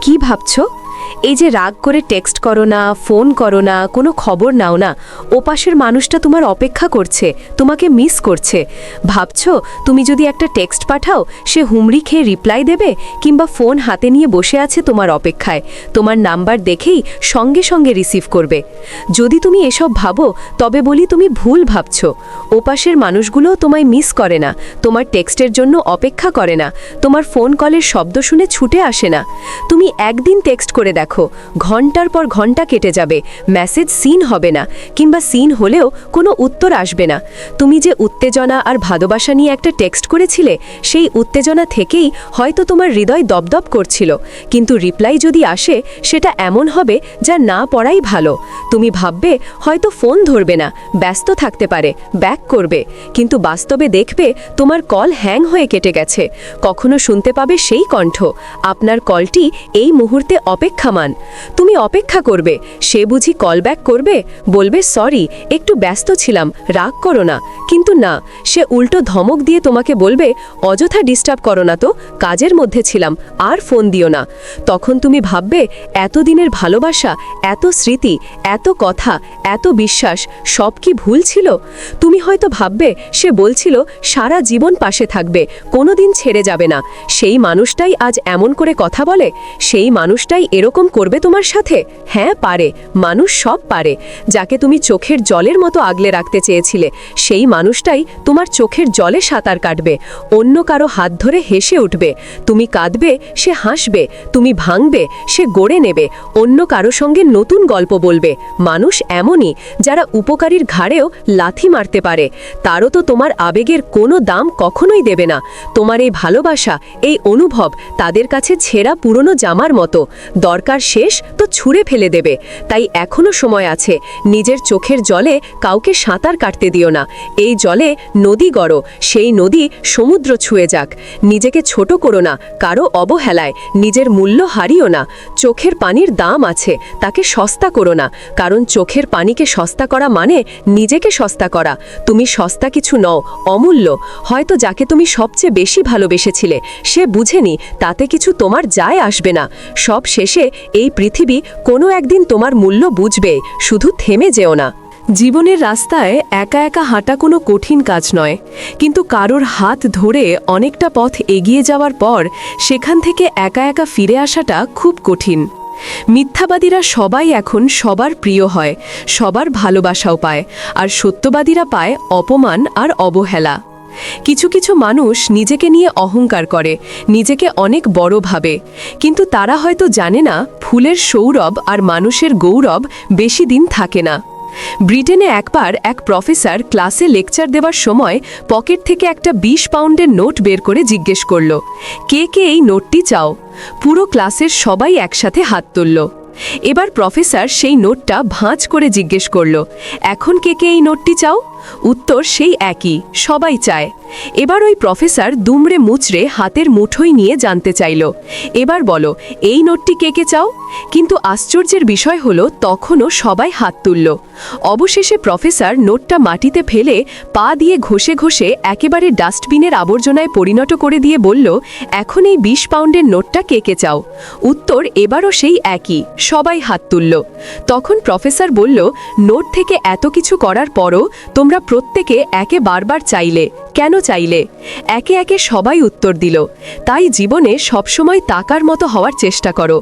কি ভাবছ? এই যে রাগ করে টেক্সট করো না ফোন করো না, কোনো খবর নাও না, ওপাশের মানুষটা তোমার অপেক্ষা করছে, তোমাকে মিস করছে। ভাবছ, তুমি যদি একটা টেক্সট পাঠাও, সে হুমড়ি খেয়ে রিপ্লাই দেবে কিংবা ফোন হাতে নিয়ে বসে আছে তোমার অপেক্ষায়, তোমার নাম্বার দেখেই সঙ্গে সঙ্গে রিসিভ করবে। যদি তুমি এসব ভাবো, তবে বলি তুমি ভুল ভাবছ। ওপাশের মানুষগুলোও তোমায় মিস করে না, তোমার টেক্সটের জন্য অপেক্ষা করে না, তোমার ফোন কলের শব্দ শুনে ছুটে আসে না। তুমি একদিন টেক্সট করে দেখো, ঘণ্টার পর ঘণ্টা কেটে যাবে মেসেজ সিন হবে না, কিংবা সিন হলেও কোনো উত্তর আসবে না। তুমি যে উত্তেজনা আর ভালোবাসা নিয়ে একটা টেক্সট করেছিলে, সেই উত্তেজনা থেকেই হয়তো তোমার হৃদয় দপদপ করছিল। কিন্তু রিপ্লাই যদি আসে, সেটা এমন হবে যা না পড়াই ভালো। তুমি ভাববে, হয়তো ফোন ধরবে না, ব্যস্ত থাকতে পারে ব্যাক করবে। কিন্তু বাস্তবে দেখবে, তোমার কল হ্যাং হয়ে কেটে গেছে। কখনো শুনতে পাবে সেই কণ্ঠ। আপনার কলটি এই মুহূর্তে অপেক্ষামান তুমি অপেক্ষা করবে, সে বুঝি কল ব্যাক করবে, বলবে সরি একটু ব্যস্ত ছিলাম, রাগ করো না। কিন্তু না, সে উল্টো ধমক দিয়ে তোমাকে বলবে, অযথা ডিস্টার্ব করো না তো, কাজের মধ্যে ছিলাম, আর ফোন দিও না। তখন তুমি ভাববে, এতদিনের ভালোবাসা, এত স্মৃতি, এত কথা, এত বিশ্বাস, সব কি ভুল ছিল? তুমি হয়তো ভাববে, সে বলছিল, সারা জীবন পাশে থাকবে, কোনোদিন ছেড়ে যাবে না। সেই মানুষটাই আজ এমন করে কথা বলে, সেই মানুষটাই এরকম করবে তোমার সাথে? হ্যাঁ পারে। মানুষ সব পারে। যাকে তুমি চোখের জলের মতো আগলে রাখতে চেয়েছিলে, সেই মানুষটাই তোমার চোখের জলে সাঁতার কাটবে। অন্য কারও হাত ধরে হেসে উঠবে। তুমি কাঁদবে, সে হাসবে। তুমি ভাঙবে, সে গড়ে নেবে। অন্য কারও সঙ্গে নতুন গল্প বলবে। মানুষ এমনই, যারা উপকারীর ঘাড়েও লাথি মারতে পারে। তারও তো তোমার আবেগের কোনো দাম কখনোই দেবে না। তোমার এই ভালোবাসা, এই অনুভব, তাদের কাছে ছেঁড়া পুরনো জামার মতো। দরকার শেষ তো ছুঁড়ে ফেলে দেবে। তাই এখনও সময় আছে, নিজের চোখের জলে কাউকে সাঁতার কাটতে দিও না। এই জলে নদী গড়ো, সেই নদী সমুদ্র ছুঁয়ে যাক। নিজেকে ছোট করো না, কারও অবহেলায়, নিজের মূল্য হারিও না। চোখের পানির দাম আছে, তাকে সস্তা করো না। কারণ চোখের পানিকে সস্তা করা মানে নিজেকে সস্তা করা। তুমি সস্তা কিছু নও, অমূল্য। হয়তো যাকে তুমি সবচেয়ে বেশি ভালোবেসেছিলে, সে বুঝেনি, তাতে কিছু তোমার যায় আসবে না। সব শেষে এই পৃথিবী কোনো একদিন তোমার মূল্য বুঝবে, শুধু থেমে যেও না। জীবনের রাস্তায় একা একা হাঁটা কোনো কঠিন কাজ নয়, কিন্তু কারোর হাত ধরে অনেকটা পথ এগিয়ে যাওয়ার পর সেখান থেকে একা একা ফিরে আসাটা খুব কঠিন। মিথ্যাবাদীরা সবাই এখন সবার প্রিয় হয়, সবার ভালোবাসাও পায়, আর সত্যবাদীরা পায় অপমান আর অবহেলা। কিছু কিছু মানুষ নিজেকে নিয়ে অহংকার করে, নিজেকে অনেক বড় ভাবে। কিন্তু তারা হয়তো জানে না, ফুলের সৌরভ আর মানুষের গৌরব বেশি দিন থাকে না। ব্রিটেনে একবার এক প্রফেসর ক্লাসে লেকচার দেওয়ার সময় পকেট থেকে একটা বিশ পাউন্ডের নোট বের করে জিজ্ঞেস করল, কে কে এই নোটটি চাও? পুরো ক্লাসের সবাই একসাথে হাত তুলল। এবার প্রফেসর সেই নোটটা ভাঁজ করে জিজ্ঞেস করল, এখন কে কে এই নোটটি চাও? উত্তর সেই একই, সবাই চায়। এবার ওই প্রফেসর দুমড়ে মুচড়ে হাতের মুঠোই নিয়ে জানতে চাইল। এবার বলো, এই নোটটি কে কে চাও? কিন্তু আশ্চর্যের বিষয় হলো, তখনও সবাই হাত তুলল। অবশেষে প্রফেসর নোটটা মাটিতে ফেলে পা দিয়ে ঘষে ঘষে একেবারে ডাস্টবিনের আবর্জনায় পরিণত করে দিয়ে বলল, এখন এই বিশ পাউন্ডের নোটটা কে কে চাও? উত্তর এবারও সেই একই, সবাই হাত তুলল। তখন প্রফেসর বলল, নোট থেকে এত কিছু করার পরও তোমরা প্রত্যেকে একে বারবার চাইলে। কেন চাইলে? একে একে সবাই উত্তর দিল, তাই জীবনে সবসময় তাকার মতো হওয়ার চেষ্টা করো।